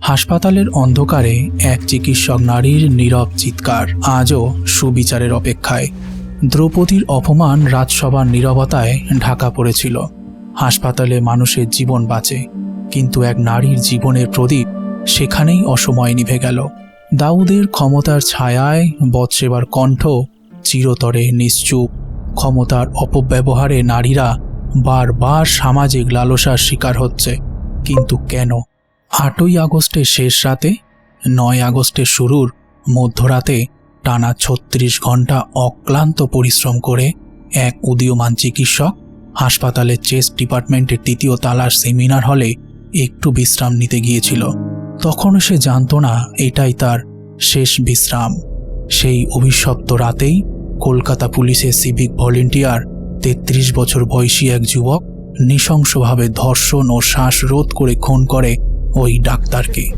হাসপাতালের অন্ধকারে এক চিকিৎসক নারীর নীরব চিৎকার, আজও সুবিচারের অপেক্ষায়। দ্রৌপদীর অপমান রাজসভার নীরবতায় ঢাকা পড়েছিল। হাসপাতালে মানুষের জীবন বাঁচে, কিন্তু এক নারীর জীবনের প্রদীপ সেখানেই অসময়ে নিভে গেল। দাউদের ক্ষমতার ছায়ায় বৎসেবার কণ্ঠ চিরতরে নিশ্চুপ। ক্ষমতার অপব্যবহারে নারীরা বারবার সামাজিক লালসার শিকার হচ্ছে, কিন্তু কেন? আটই আগস্টের শেষ রাতে, নয় আগস্টের শুরুর মধ্যরাতে টানা ছত্রিশ ঘণ্টা অক্লান্ত পরিশ্রম করে এক উদীয়মান চিকিৎসক হাসপাতালের চেস্ট ডিপার্টমেন্টের তৃতীয় তালার সেমিনার হলে একটু বিশ্রাম নিতে গিয়েছিল। তখনও সে জানত না এটাই তার শেষ বিশ্রাম। সেই অভিশপ্ত রাতেই কলকাতা পুলিশের সিভিক ভলেন্টিয়ার, তেত্রিশ বছর বয়সী এক যুবক নৃশংসভাবে ধর্ষণ ও শ্বাসরোধ করে খুন করে ওই ডাক্তারকে।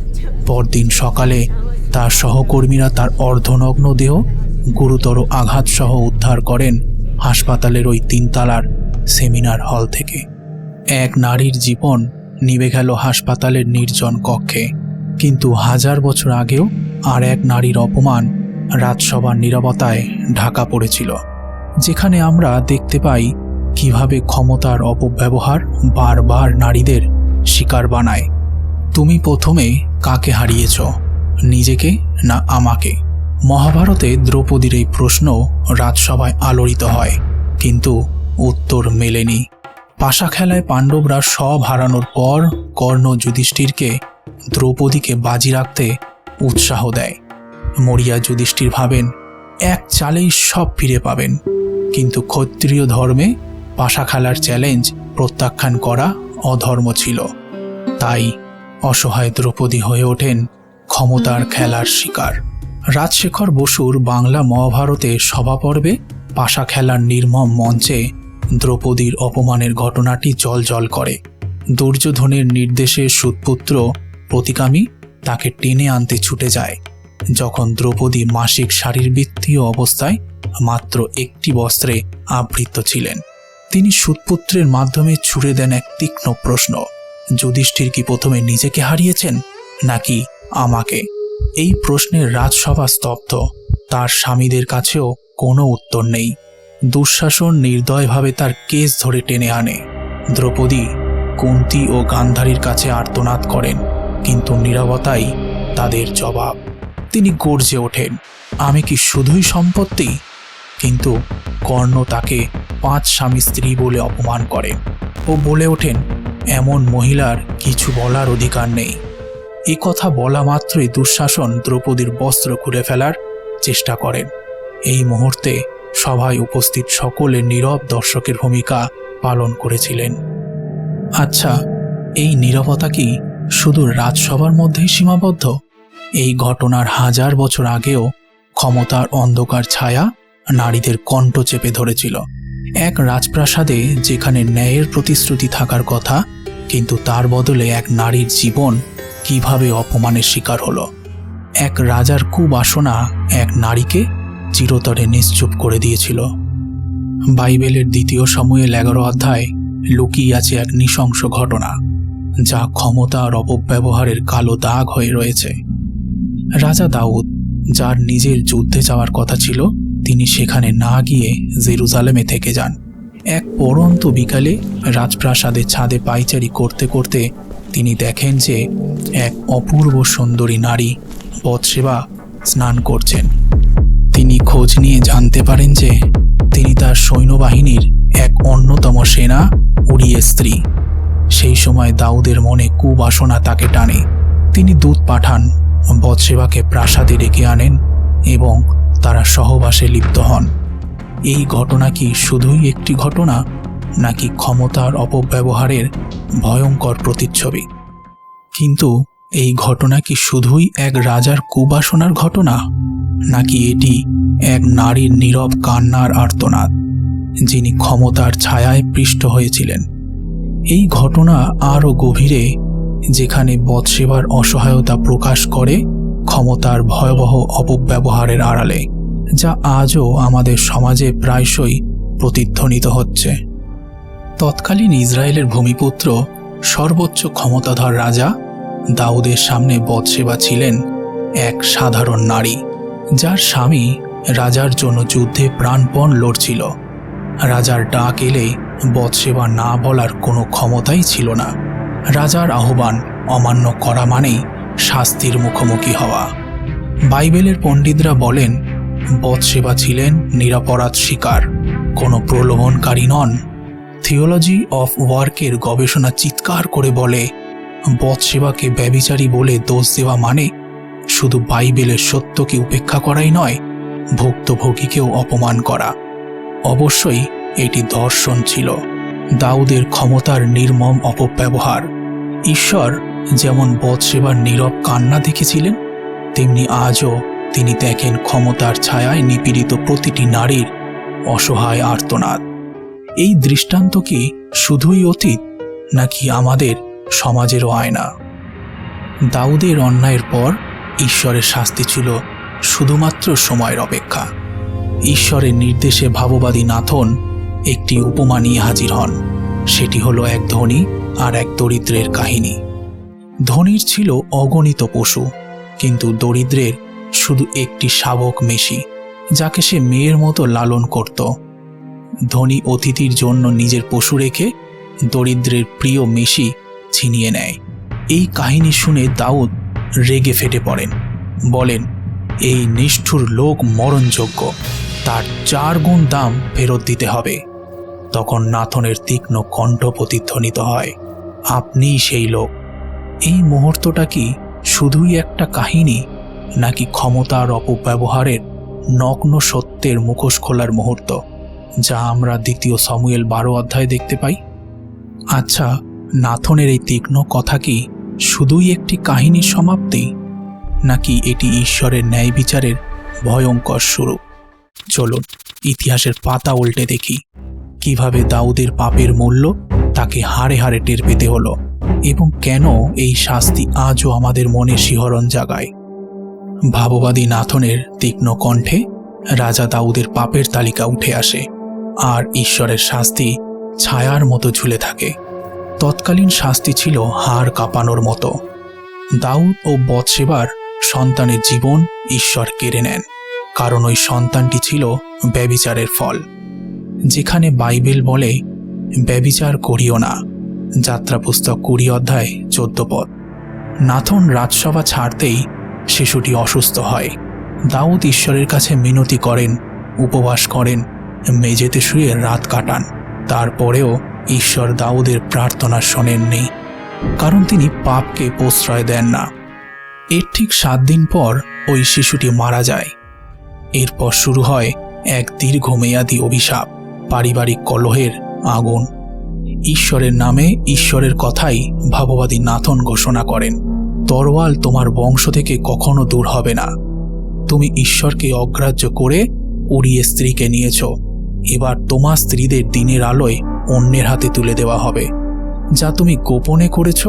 পরদিন সকালে তার সহকর্মীরা তার অর্ধনগ্ন দেহ গুরুতর আঘাতসহ উদ্ধার করেন হাসপাতালের ওই তিনতলার সেমিনার হল থেকে। এক নারীর জীবন নিভে গেল হাসপাতালের নির্জন কক্ষে। কিন্তু হাজার বছর আগেও আর এক নারীর অপমান রাজসভার নিরবতায় ঢাকা পড়েছিল। যেখানে আমরা দেখতে পাই কীভাবে ক্ষমতার অপব্যবহার বারবার নারীদের শিকার বানায়। তুমি প্রথমে কাকে হারিয়েছ? নিজেকে না আমাকে? মহাভারতে দ্রৌপদীর এই প্রশ্ন রাজসভায় আলোড়িত হয়, কিন্তু উত্তর মেলেনি। পাশা খেলায় পাণ্ডবরা সব হারানোর পর কর্ণ যুধিষ্ঠিরকে দ্রৌপদীকে বাজি রাখতে উৎসাহ দেয়। মরিয়া যুধিষ্ঠির ভাবেন, এক চালেই সব ফিরে পাবেন। কিন্তু ক্ষত্রিয় ধর্মে পাশা খেলার চ্যালেঞ্জ প্রত্যাখ্যান করা অধর্ম ছিল। তাই অসহায় দ্রৌপদী হয়ে ওঠেন ক্ষমতার খেলার শিকার। রাজশেখর বসুর বাংলা মহাভারতে সভাপর্বে পাশা খেলার নির্মম মঞ্চে দ্রৌপদীর অপমানের ঘটনাটি জল করে। দুর্যোধনের নির্দেশে সুতপুত্র প্রতিকামী তাকে টেনে আনতে ছুটে যায়। যখন দ্রৌপদী মাসিক শারীরবৃত্তীয় অবস্থায় মাত্র একটি বস্ত্রে আবৃত ছিলেন, তিনি সুতপুত্রের মাধ্যমে ছুড়ে দেন এক তীক্ষ্ণ প্রশ্ন। যুধিষ্ঠির কি প্রথমে নিজেকে হারিয়েছেন, নাকি আমাকে? এই প্রশ্নের রাজসভা স্তব্ধ। তার স্বামীদের কাছেও কোনো উত্তর নেই। দুঃশাসন নির্দয়ভাবে তার কেস ধরে টেনে আনে। দ্রৌপদী কুন্তি ও গান্ধারীর কাছে আর্তনাদ করেন, কিন্তু নীরবতাই তাদের জবাব। তিনি গর্জে ওঠেন, আমি কি শুধুই সম্পত্তি? কিন্তু কর্ণ তাকে পাঁচ স্বামী স্ত্রী বলে অপমান করেন ও বলে ওঠেন এমন মহিলার কিছু বলার অধিকার নেই। এ কথা বলা মাত্রই দুঃশাসন দ্রৌপদীর বস্ত্র খুলে ফেলার চেষ্টা করেন। এই মুহূর্তে সভায় উপস্থিত সকলে নীরব দর্শকের ভূমিকা পালন করেছিলেন। আচ্ছা এই নীরবতা কি শুধু রাজসভার মধ্যেই সীমাবদ্ধ? এই ঘটনার হাজার বছর আগেও ক্ষমতার অন্ধকার ছায়া নারীদের কণ্ঠ চেপে ধরেছিল। এক রাজপ্রাসাদে যেখানে ন্যায়ের প্রতিশ্রুতি থাকার কথা, কিন্তু তার বদলে এক নারীর জীবন কীভাবে অপমানের শিকার হলো? এক রাজার কুবাসনা এক নারীকে চিরতরে নিশ্চুপ করে দিয়েছিল। বাইবেলের দ্বিতীয় সময়ের এগারো অধ্যায় লুকিয়ে আছে এক নৃশংস ঘটনা, যা ক্ষমতা আর অপব্যবহারের কালো দাগ হয়ে রয়েছে। রাজা দাউদ, যার নিজের যুদ্ধে যাওয়ার কথা ছিল তিনি সেখানে না গিয়ে জেরুজালেমে থেকে যান। এক পরন্ত বিকালে রাজপ্রাসাদের ছাদে পাইচারি করতে করতে তিনি দেখেন যে এক অপূর্ব সুন্দরী নারী বৎসেবা স্নান করছেন। তিনি খোঁজ নিয়ে জানতে পারেন যে তিনি তার সৈন্যবাহিনীর এক অন্যতম সেনা উড়িয়ে স্ত্রী। সেই সময় দাউদের মনে কুবাসনা তাকে টানে। তিনি দূত পাঠান, বৎসেবাকে প্রাসাদে ডেকে আনেন এবং তারা সহবাসে লিপ্ত হন। এই ঘটনা কি শুধুই একটি ঘটনা, নাকি ক্ষমতার অপব্যবহারের ভয়ঙ্কর প্রতিচ্ছবি? কিন্তু এই ঘটনা কি শুধুই এক রাজার কুবাসনার ঘটনা, নাকি এটি এক নারীর নীরব কান্নার আর্তনাদ, যিনি ক্ষমতার ছায়ায় পৃষ্ঠ হয়েছিলেন? এই ঘটনা আরও গভীরে, যেখানে বৎসেবার অসহায়তা প্রকাশ করে ক্ষমতার ভয়াবহ অপব্যবহারের আড়ালে, যা আজও আমাদের সমাজে প্রায়শই প্রতিধ্বনিত হচ্ছে। তৎকালীন ইসরায়েলের ভূমিপুত্র, সর্বোচ্চ ক্ষমতাধর রাজা, দাউদের সামনে বৎসেবা ছিলেন এক সাধারণ নারী, যার স্বামী রাজার জন্য যুদ্ধে প্রাণপণ লড়ছিল। রাজার ডাক এলে বৎসেবা না বলার কোনো ক্ষমতাই ছিল না। রাজার আহ্বান অমান্য করা মানেই শাস্তির মুখোমুখি হওয়া। বাইবেলের পণ্ডিতরা বলেন, বৎসেবা ছিলেন নিরাপরাধ শিকার, কোনো প্রলোভনকারী নন। থিওলজি অফ ওয়ার্কের গবেষণা চিৎকার করে বলে, বৎসেবাকে ব্যবিচারী বলে দোষ দেওয়া মানে শুধু বাইবেলের সত্যকে উপেক্ষা করাই নয়, ভুক্তভোগীকেও অপমান করা। অবশ্যই এটি দর্শন ছিল, দাউদের ক্ষমতার নির্মম অপব্যবহার। ঈশ্বর যেমন বৎসেবার নীরব কান্না দেখেছিলেন, তেমনি আজও তিনি দেখেন ক্ষমতার ছায়ায় নিপীড়িত প্রতিটি নারীর অসহায় আর্তনাদ। এই দৃষ্টান্ত কি শুধুই অতীত, নাকি আমাদের সমাজেরও আয়না? দাউদের অন্যায়ের পর ঈশ্বরের শাস্তি ছিল শুধুমাত্র সময়ের অপেক্ষা। ঈশ্বরের নির্দেশে ভাববাদী নাথন একটি উপমা নিয়ে হাজির হন, সেটি হলো এক ধনী আর এক দরিদ্রের কাহিনী। ধনীর ছিল অগণিত পশু, কিন্তু দরিদ্রের শুধু একটি শাবক মেশি যাকে সে মেয়ের মতো লালন করত। ধনী অতিথির জন্য নিজের পশু রেখে দরিদ্রের প্রিয় মেশি ছিনিয়ে নেয়। এই কাহিনী শুনে দাউদ রেগে ফেটে পড়েন। বলেন, এই নিষ্ঠুর লোক মরণযোগ্য, তার চার গুণ দাম ফেরত দিতে হবে। তখন নাথনের তীক্ষ্ণ কণ্ঠ প্রতিধ্বনিত হয়, আপনিই সেই লোক এই মুহূর্তটা কি শুধুই একটা কাহিনী, নাকি ক্ষমতার অপব্যবহারের নগ্ন সত্যের মুখোশ খোলার মুহূর্ত, যা আমরা দ্বিতীয় সমুয়েল বারো অধ্যায় দেখতে পাই? আচ্ছা নাথনের এই তীক্ষ্ণ কথা কি শুধুই একটি কাহিনীর সমাপ্তি, নাকি এটি ঈশ্বরের ন্যায় বিচারের ভয়ঙ্কর শুরু চলুন, ইতিহাসের পাতা উল্টে দেখি। কীভাবে দাউদের পাপের মূল্য তাকে হাড়ে হাড়ে টের পেতে হলো এবং কেন এই শাস্তি আজও আমাদের মনে শিহরণ জাগায়? ভাববাদী নাথনের তীক্ষ্ণ কণ্ঠে রাজা দাউদের পাপের তালিকা উঠে আসে আর ঈশ্বরের শাস্তি ছায়ার মতো ঝুলে থাকে। তৎকালীন শাস্তি ছিল হাড় কাঁপানোর মতো। দাউদ ও বৎসেবার সন্তানের জীবন ঈশ্বর কেড়ে নেন, কারণ ওই সন্তানটি ছিল ব্যবিচারের ফল। যেখানে বাইবেল বলে, ব্যবিচার করিও না। যাত্রা পুস্তক কুড়ি অধ্যায় চোদ্দ পদ। নাথন রাজসভা ছাড়তেই শিশুটি অসুস্থ হয়। দাউদ ঈশ্বরের কাছে মিনতি করেন, উপবাস করেন, মেঝেতে শুয়ে রাত কাটান। তারপরেও ঈশ্বর দাউদের প্রার্থনা শোনেননি। কারণ তিনি পাপকে প্রশ্রয় দেন না। এর ঠিক সাত দিন পর ওই শিশুটি মারা যায়। এরপর শুরু হয় এক দীর্ঘমেয়াদী অভিশাপ। পারিবারিক কলহের আগুন। ঈশ্বরের নামে ঈশ্বরের কথাই ভাববাদী নাথন ঘোষণা করেন, তরোয়াল তোমার বংশ থেকে কখনো দূর হবে না। তুমি ঈশ্বরকে অগ্রাহ্য করে উড়িয়ে স্ত্রীকে নিয়েছ। এবার তোমার স্ত্রীদের দিনের আলোয় অন্যের হাতে তুলে দেওয়া হবে। যা তুমি গোপনে করেছ,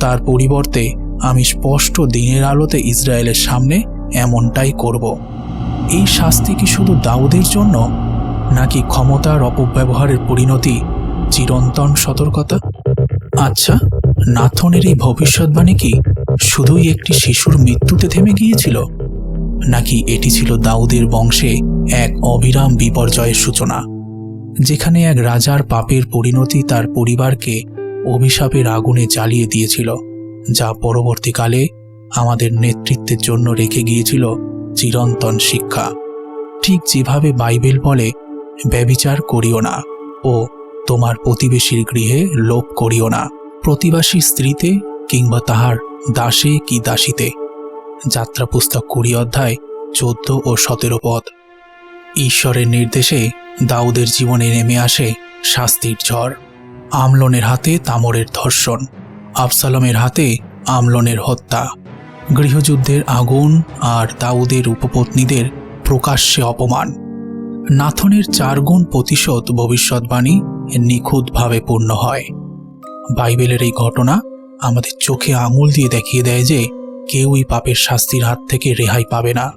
তার পরিবর্তে আমি স্পষ্ট দিনের আলোতে ইসরায়েলের সামনে এমনটাই করব। এই শাস্তি কি শুধু দাউদের জন্য নাকি ক্ষমতার অপব্যবহারের পরিণতি চিরন্তন সতর্কতা? আচ্ছা নাথনের এই ভবিষ্যৎবাণী কি শুধুই একটি শিশুর মৃত্যুতে থেমে গিয়েছিল? নাকি এটি ছিল দাউদের বংশে এক অবিরাম বিপর্যয়ের সূচনা, যেখানে এক রাজার পাপের পরিণতি তার পরিবারকে অভিশাপের আগুনে জ্বালিয়ে দিয়েছিল, যা পরবর্তীকালে আমাদের নেতৃত্বের জন্য রেখে গিয়েছিল চিরন্তন শিক্ষা। ঠিক যেভাবে বাইবেল বলে ব্যবিচার করিও না ও তোমার প্রতিবেশীর গৃহে লোপ করিও না, প্রতিবাসী স্ত্রীতে কিংবা তাহার দাসে কি দাসীতে। যাত্রা পুস্তক কুড়ি অধ্যায় চোদ্দ ও সতেরো পদ। ঈশ্বরের নির্দেশে দাউদের জীবনে নেমে আসে শাস্তির ঝড়। আমলনের হাতে তামরের ধর্ষণ আফসালমের হাতে আমলনের হত্যা। গৃহযুদ্ধের আগুন আর দাউদের উপপত্নীদের প্রকাশ্যে অপমান। নাথনের চারগুণ প্রতিশোধ ভবিষ্যৎবাণী নিখুঁতভাবে পূর্ণ হয়। বাইবেলের এই ঘটনা আমাদের চোখে আঙুল দিয়ে দেখিয়ে দেয় যে কেউই পাপের শাস্তির হাত থেকে রেহাই পাবে না।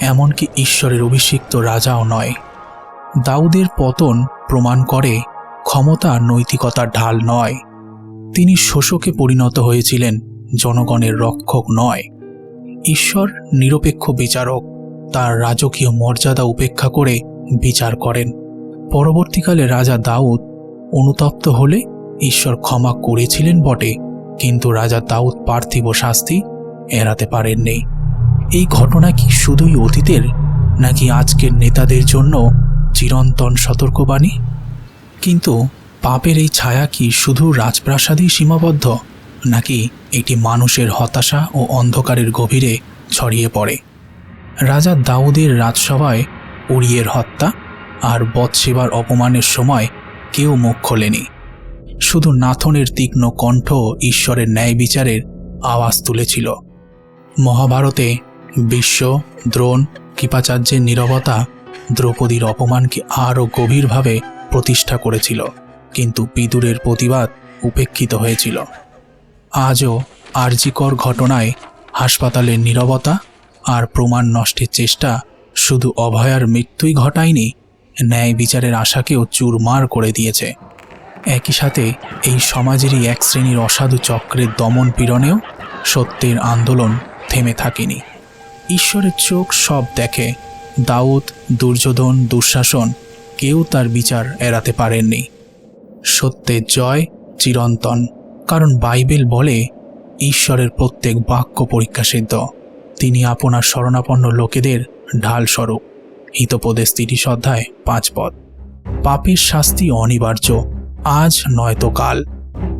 এমনকি ঈশ্বরের অভিষিক্ত রাজাও নয়। দাউদের পতন প্রমাণ করে ক্ষমতা নৈতিকতার ঢাল নয়। তিনি শোষকে পরিণত হয়েছিলেন, জনগণের রক্ষক নয়। ঈশ্বর নিরপেক্ষ বিচারক। তার রাজকীয় মর্যাদা উপেক্ষা করে বিচার করেন। পরবর্তীকালে রাজা দাউদ অনুতপ্ত হলে ঈশ্বর ক্ষমা করেছিলেন বটে, কিন্তু রাজা দাউদ পার্থিব শাস্তি এড়াতে পারেননি। এই ঘটনা কি শুধুই অতীতের, নাকি আজকের নেতাদের জন্য চিরন্তন সতর্কবাণী? কিন্তু পাপের এই ছায়া কি শুধু রাজপ্রাসাদেই সীমাবদ্ধ, নাকি এটি মানুষের হতাশা ও অন্ধকারের গভীরে ছড়িয়ে পড়ে? রাজা দাউদের রাজসভায় উড়িয়ের হত্যা আর বৎসেবার অপমানের সময় কেউ মুখ খোলেনি। শুধু নাথনের তীক্ষ্ণ কণ্ঠ ঈশ্বরের ন্যায় বিচারের আওয়াজ তুলেছিল। মহাভারতে বিশ্ব, দ্রোণ, কৃপাচার্যের নীরবতা দ্রৌপদীর অপমানকে আরও গভীরভাবে প্রতিষ্ঠা করেছিল, কিন্তু বিদুরের প্রতিবাদ উপেক্ষিত হয়েছিল। আজও আরজিকর ঘটনায় হাসপাতালের নীরবতা আর প্রমাণ নষ্টের চেষ্টা শুধু অভয়ার মৃত্যুই ঘটায়নি, ন্যায় বিচারের আশাকেও চুরমার করে দিয়েছে। একই সাথে এই সমাজেরই এক শ্রেণির অসাধু চক্রের দমন পীড়নেও সত্যের আন্দোলন থেমে থাকেনি। ঈশ্বরের চোখ সব দেখে, দাউদ, দুর্যোধন, দুঃশাসন কেউ তার বিচার এড়াতে পারেননি। সত্যের জয় চিরন্তন, কারণ বাইবেল বলে ঈশ্বরের প্রত্যেক বাক্য পরীক্ষাসিদ্ধ তিনি আপনার শরণাপন্ন লোকেদের ঢাল স্বরূপ হিতোপদেশ তিরিশ অধ্যায় পাঁচ পদ। পাপের শাস্তি অনিবার্য, আজ নয়তো কাল।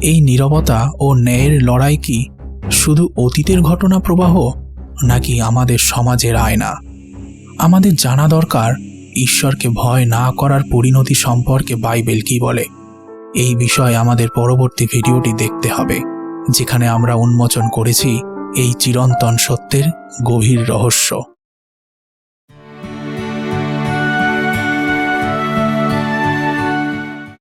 এই নীরবতা ও ন্যায়ের লড়াই কি শুধু অতীতের ঘটনা প্রবাহ, নাকি আমাদের সমাজের আয়না? আমাদের জানা দরকার, ঈশ্বরকে ভয় না করার পরিণতি সম্পর্কে বাইবেল কি বলে? এই বিষয়ে আমাদের পরবর্তী ভিডিওটি দেখতে হবে, যেখানে আমরা উন্মোচন করেছি এই চিরন্তন সত্যের গভীর রহস্য।